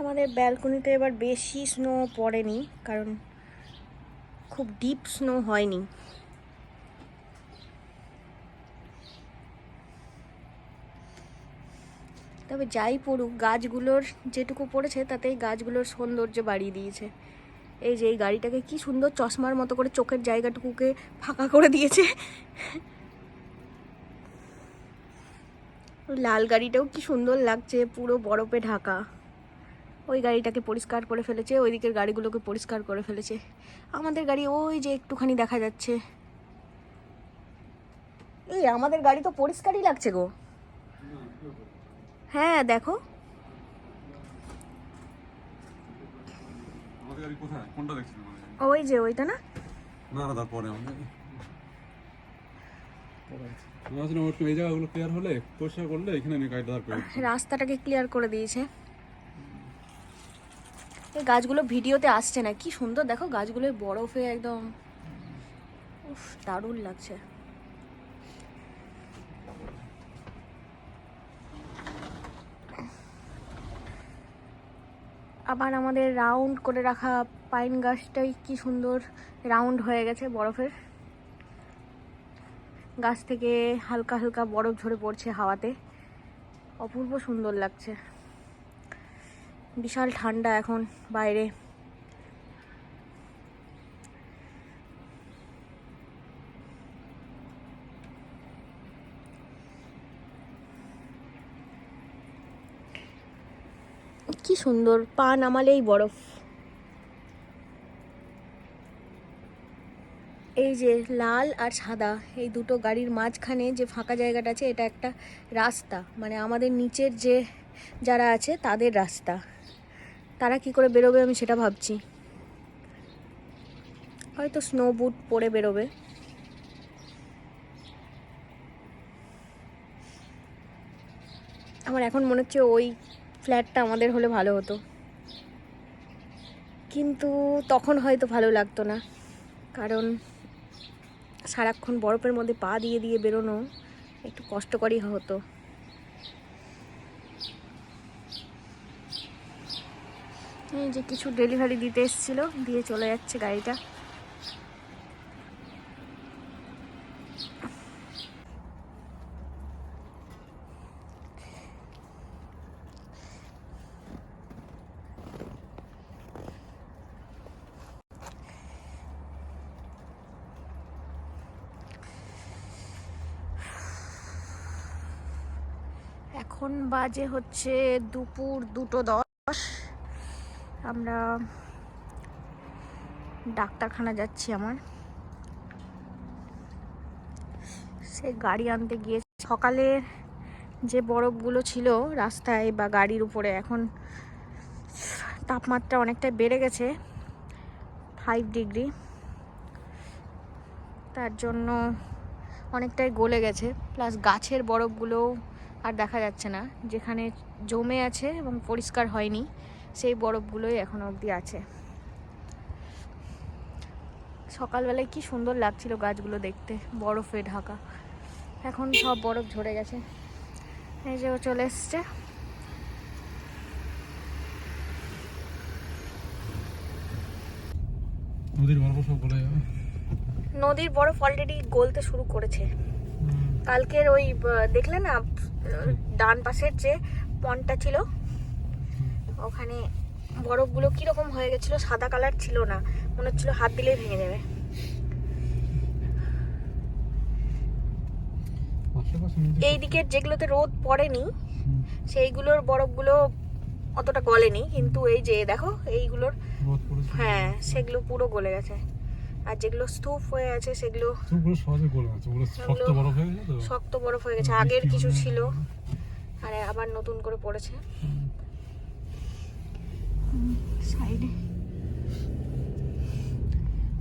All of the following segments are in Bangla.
আমাদের ব্যালকনিতে এবার বেশি স্নো পড়েনি, কারণ খুব ডিপ স্নো হয়নি। তবে যাই পড়ুক, গাছগুলোর যেটুকু পড়েছে তাতেই গাছগুলোর সৌন্দর্য বাড়িয়ে দিয়েছে। এই যে এই গাড়িটাকে কি সুন্দর চশমার মতো করে চোখের জায়গাটুকুকে ফাঁকা করে দিয়েছে। লাল গাড়িটাও কি সুন্দর লাগছে, পুরো বরফে ঢাকা। ওই গাড়িটাকে পরিষ্কার করে ফেলেছে ওই দিকের গাড়িগুলোকে পরিষ্কার করে ফেলেছে। আমাদের গাড়ি ওই যে একটুখানি দেখা যাচ্ছে। এই আমাদের গাড়ি তো পরিষ্কারই লাগছে গো। হ্যাঁ দেখো? ওই যে ওইটা না? না না তারপরে আমাদের গাড়ি। আমি ভাবছিলাম একটু এই জায়গাগুলো ক্লিয়ার হলে পরিষ্কার করলে এখানে নিয়ে গাড়িটা দাঁড় করে দিতে। রাস্তাটাকে ক্লিয়ার করে দিয়েছে এই গাছগুলো ভিডিওতে আসছে না। কি সুন্দর, দেখো গাছগুলোর বরফে একদম। উফ, দারুণ লাগছে। আবার আমাদের রাউন্ড করে রাখা পাইন গাছটাই কি সুন্দর রাউন্ড হয়ে গেছে বরফের। গাছ থেকে হালকা হালকা বরফ ঝরে পড়ছে হাওয়াতে। অপূর্ব সুন্দর লাগছে। বিশাল ঠান্ডা এখন বাইরে। কি সুন্দর, পা নামালেই বরফ। এই যে লাল আর সাদা, এই দুটো গাড়ির মাঝখানে যে ফাঁকা জায়গাটা আছে, এটা একটা রাস্তা। মানে আমাদের নিচের যে যারা আছে, তাদের রাস্তা। তারা কি করে বেরোবে আমি সেটা ভাবছি। হয়তো স্নো বুট পরে বেরোবে। আমার এখন মনে হচ্ছে ওই ফ্ল্যাটটা আমাদের হলে ভালো হতো। কিন্তু তখন হয়তো ভালো লাগতো না। কারণ সারাক্ষণ বরফের মধ্যে পা দিয়ে দিয়ে বেরোনো একটু কষ্টকরই হতো। এই যে কিছু ডেলিভারি দিতে এসেছিল, দিয়ে চলে যাচ্ছে গাড়িটা। এখন বাজে হচ্ছে দুপুর দুটো দশ। আমরা ডাক্তারখানা যাচ্ছি আমার। সে গাড়ি আনতে গিয়ে সকালে যে বরফগুলো ছিল রাস্তায় বা গাড়ির উপরে, এখন তাপমাত্রা অনেকটাই বেড়ে গেছে ফাইভ ডিগ্রি তার জন্য অনেকটাই গলে গেছে। প্লাস গাছের বরফগুলোও আর দেখা যাচ্ছে না, যেখানে জমে আছে এবং পরিষ্কার হয়নি। সেই বরফগুলোই এখনও অবধি আছে। সকালবেলায় কি সুন্দর লাগছিল গাছগুলো দেখতে বরফে ঢাকা। এখন সব বরফ ঝরে গেছে। এই যে ও চলে এসছে। নদীর বরফ সব গলে যাবে? নদীর বরফ অলরেডি গলতে শুরু করেছে। কালকের ওই দেখলে না ডান পাশের যে পনটা ছিল ওখানে বরফগুলো কীরকম হয়ে গেছিল সাদা কালার ছিল না মনে হচ্ছিল হাত দিলেই ভেঙে যাবে। এই দিকের যেগুলোতে রোদ পড়েনি সেইগুলোর বরফগুলো অতটা গলেনি কিন্তু এই যে দেখো এইগুলোর হ্যাঁ সেগুলো পুরো গলে গেছে। আর যেগুলো স্তূপ হয়ে আছে সেগুলো শক্ত বরফ হয়ে গেছে শক্ত বরফ হয়ে গেছে। আগের কিছু ছিল আর আবার নতুন করে পড়েছে। সাইডে।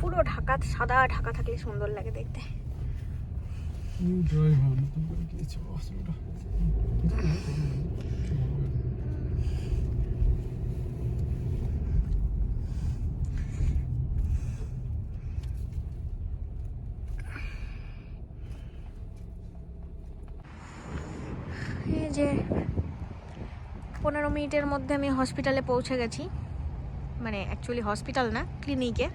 পুরো ঢাকা সাদা ঢাকা থাকলে সুন্দর লাগে দেখতে। ড্রাইভার নতুন করে দিয়েছে অসুবিধা এই যে পনেরো মিনিটের মধ্যে আমি হসপিটালে পৌঁছে গেছি। মানে অ্যাকচুয়ালি হসপিটাল না ক্লিনিকে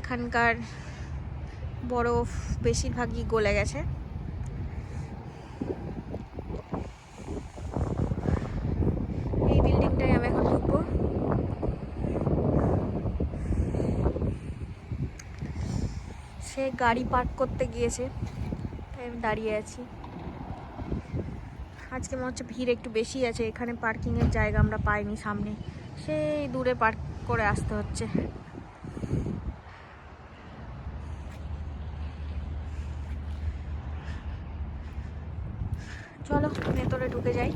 এখানকার বরফ বেশিরভাগই গলে গেছে। এই বিল্ডিংটাই আমি এখন ঢুকবো। সে গাড়ি পার্ক করতে গিয়েছে, তাই আমি দাঁড়িয়ে আছি। আজকে মনে হচ্ছে ভিড় একটু বেশি আছে, এখানে পার্কিংয়ের জায়গা আমরা পাইনি সামনে। সেই দূরে পার্ক করে আসতে হচ্ছে। চলো, ভেতরে ঢুকে যাই।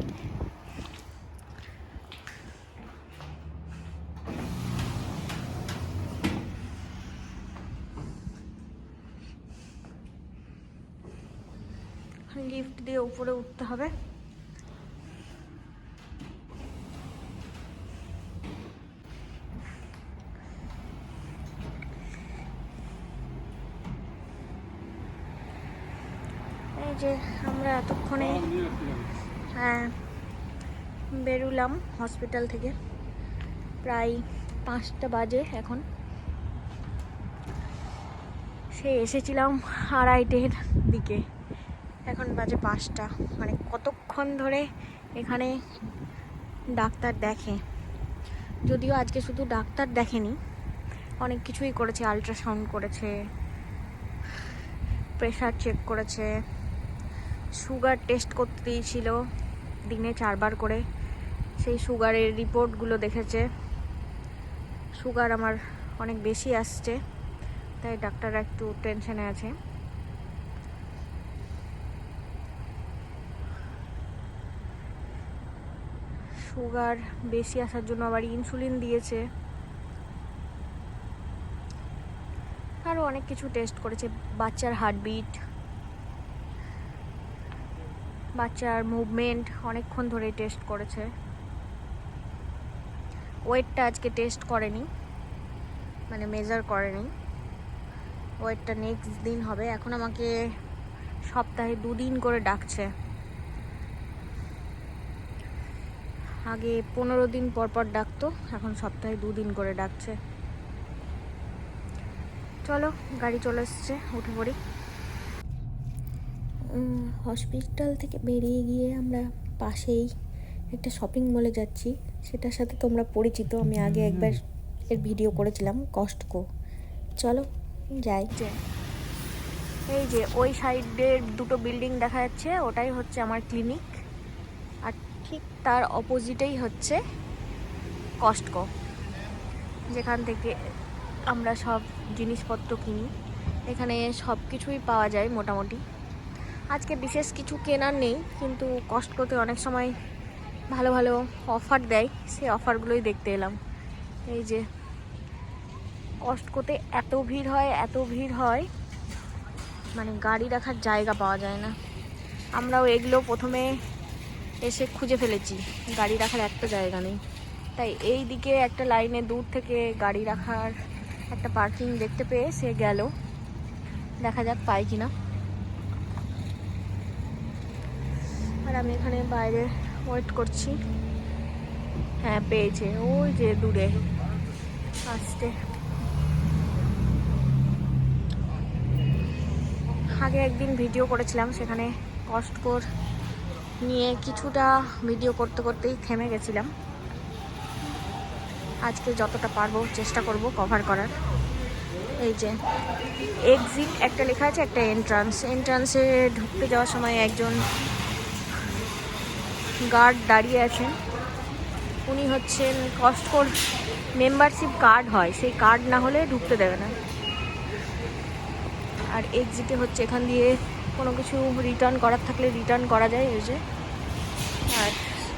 লিফট দিয়ে উপরে উঠতে হবে। যে আমরা এতক্ষণে। হ্যাঁ বেরুলাম হসপিটাল থেকে। প্রায় পাঁচটা বাজে এখন। সে এসেছিলাম আড়াইটের দিকে। এখন বাজে পাঁচটা। মানে কতক্ষণ ধরে এখানে ডাক্তার দেখে? যদিও আজকে শুধু ডাক্তার দেখেনি, অনেক কিছুই করেছে আলট্রাসাউন্ড করেছে প্রেশার চেক করেছে সুগার টেস্ট করতে দিয়েছিল দিনে চারবার করে। সেই সুগারের রিপোর্টগুলো দেখেছে। সুগার আমার অনেক বেশি আসছে, তাই ডাক্তাররা একটু টেনশনে আছে। সুগার বেশি আসার জন্য আবার ইনসুলিন দিয়েছে। আরও অনেক কিছু টেস্ট করেছে, বাচ্চার হার্টবিট বাচ্চার মুভমেন্ট অনেকক্ষণ ধরে টেস্ট করেছে। ওয়েটটা আজকে টেস্ট করেনি মানে মেজার করেনি। ওয়েটটা নেক্সট দিন হবে। এখন আমাকে সপ্তাহে দুদিন করে ডাকছে। আগে পনেরো দিন পর পর ডাকতো, এখন সপ্তাহে দুদিন করে ডাকছে। চলো, গাড়ি চলে এসছে, উঠে পড়ি। হসপিটাল থেকে বেরিয়ে গিয়ে আমরা পাশেই একটা শপিং মলে যাচ্ছি। সেটার সাথে তোমরা পরিচিত। আমি আগে একবার এর ভিডিও করেছিলাম কস্টকো চলো যাই। এই যে ওই সাইডের দুটো বিল্ডিং দেখা যাচ্ছে ওটাই হচ্ছে আমার ক্লিনিক আর ঠিক তার অপোজিটেই হচ্ছে কস্টকো যেখান থেকে আমরা সব জিনিসপত্র কিনি। এখানে সব কিছুই পাওয়া যায় মোটামুটি। আজকে বিশেষ কিছু কেনার নেই, কিন্তু কস্টকোতে অনেক সময় ভালো ভালো অফার দেয়, সেই অফারগুলোই দেখতে এলাম। এই যে, কস্টকোতে এত ভিড় হয়, এত ভিড় হয় মানে গাড়ি রাখার জায়গা পাওয়া যায় না। আমরাও এগুলো প্রথমে এসে খুঁজে ফেলেছি, গাড়ি রাখার একটা জায়গা নেই। তাই এই দিকে একটা লাইনে দূর থেকে গাড়ি রাখার একটা পার্কিং দেখতে পেয়ে সে গেল। দেখা যাক পাই কিনা। আর আমি এখানে বাইরে ওয়েট করছি। হ্যাঁ পেয়েছে। ওই যে দূরে আসতে আগে একদিন ভিডিও করেছিলাম, সেখানে কস্টকোর নিয়ে কিছুটা ভিডিও করতে করতেই থেমে গেছিলাম। আজকে যতটা পারব চেষ্টা করব কভার করার। এই যে এক্সিট একটা লেখা আছে, একটা এন্ট্রান্স এন্ট্রান্সে ঢুকতে যাওয়ার সময় একজন গার্ড দাঁড়িয়ে আছেন। উনি হচ্ছেন কস্টকোর মেম্বারশিপ কার্ড হয়, সেই কার্ড না হলে ঢুকতে দেবে না। আর এক্সিটে হচ্ছে এখান দিয়ে কোনো কিছু রিটার্ন করার থাকলে রিটার্ন করা যায় যে। আর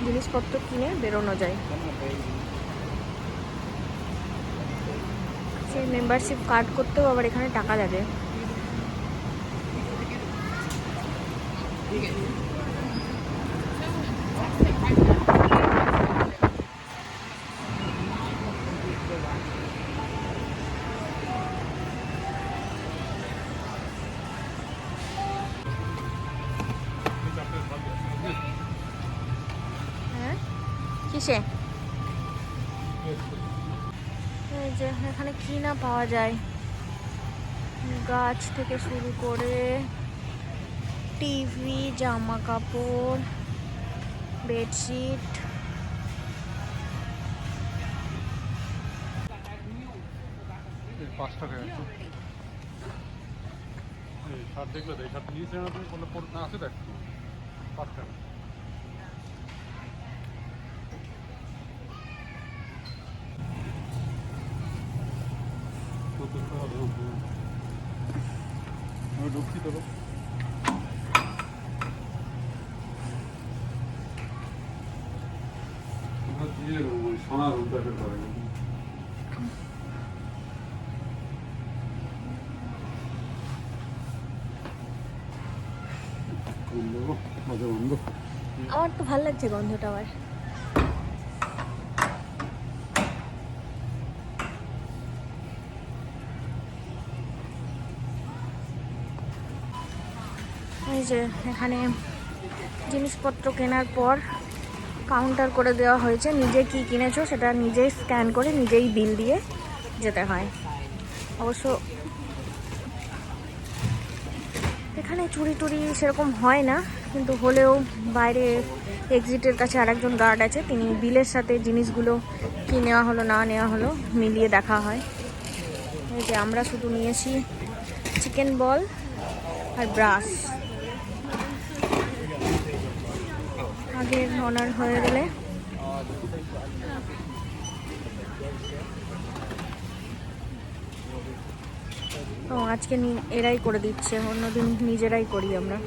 জিনিসপত্র কিনে বেরোনো যায়। সেই মেম্বারশিপ কার্ড করতেও আবার এখানে টাকা লাগে এখানে কি না পাওয়া যায়? গাছ থেকে শুরু করে টিভি জামা কাপড় বেডশিট পাঁচ টাকা দেখলে শার্ট নিয়েছে না তুমি পর- না আছে দেখ। পাঁচ টাকা সত্তর টাকা দাম, হ্যাঁ। আমি ঢুকছি তো দিয়ে সোনার উল্টাকে করে বন্ধ মাঝে বন্ধ আমার তো ভালো লাগছে গন্ধটা আবার। যে এখানে জিনিসপত্র কেনার পর কাউন্টার করে দেওয়া হয়েছে। নিজে কি কিনেছো সেটা নিজেই স্ক্যান করে নিজেই বিল দিয়ে যেতে হয়। অবশ্য এখানে চুরি টুরি সেরকম হয় না, কিন্তু হলেও বাইরে এক্সিটের কাছে আরেকজন গার্ড আছে। তিনি বিলের সাথে জিনিসগুলো কি নেওয়া হলো, না নেওয়া হলো মিলিয়ে দেখা হয়। এই যে আমরা শুধু নিয়েছি চিকেন বল আর ব্রাশ আগের অনার হয়ে গেলে। ও, আজকে এরাই করে দিচ্ছে, অন্যদিন নিজেরাই করি আমরা।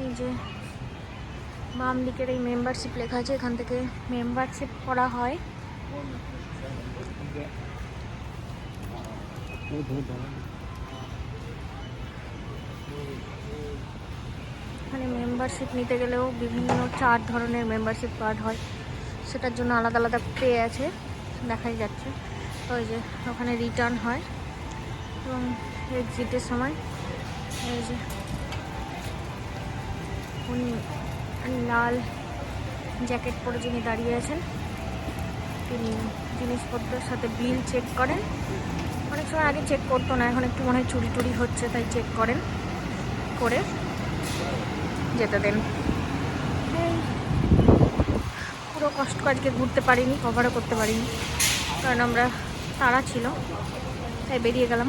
এই যে, বাম দিকের এই মেম্বারশিপ লেখা আছে, এখান থেকে মেম্বারশিপ করা হয়। এখানে মেম্বারশিপ নিতে গেলেও বিভিন্ন চার ধরনের মেম্বারশিপ কার্ড হয়। সেটার জন্য আলাদা আলাদা পে আছে। দেখাই যাচ্ছে। ওই যে, ওখানে রিটার্ন হয়। এবং এক্সিটের সময় এই যে, উনি লাল জ্যাকেট পরে যিনি দাঁড়িয়ে আছেন, তিনি জিনিসপত্রের সাথে বিল চেক করেন। অনেক সময় আগে চেক করতো না, এখন একটু মনে হয় চুরি টুরি হচ্ছে, তাই চেক করেন। করে যেতে দেন। পুরো কষ্ট আজকে ঘুরতে পারিনি কভারও করতে পারিনি। কারণ আমরা তারা ছিল, তাই বেরিয়ে গেলাম।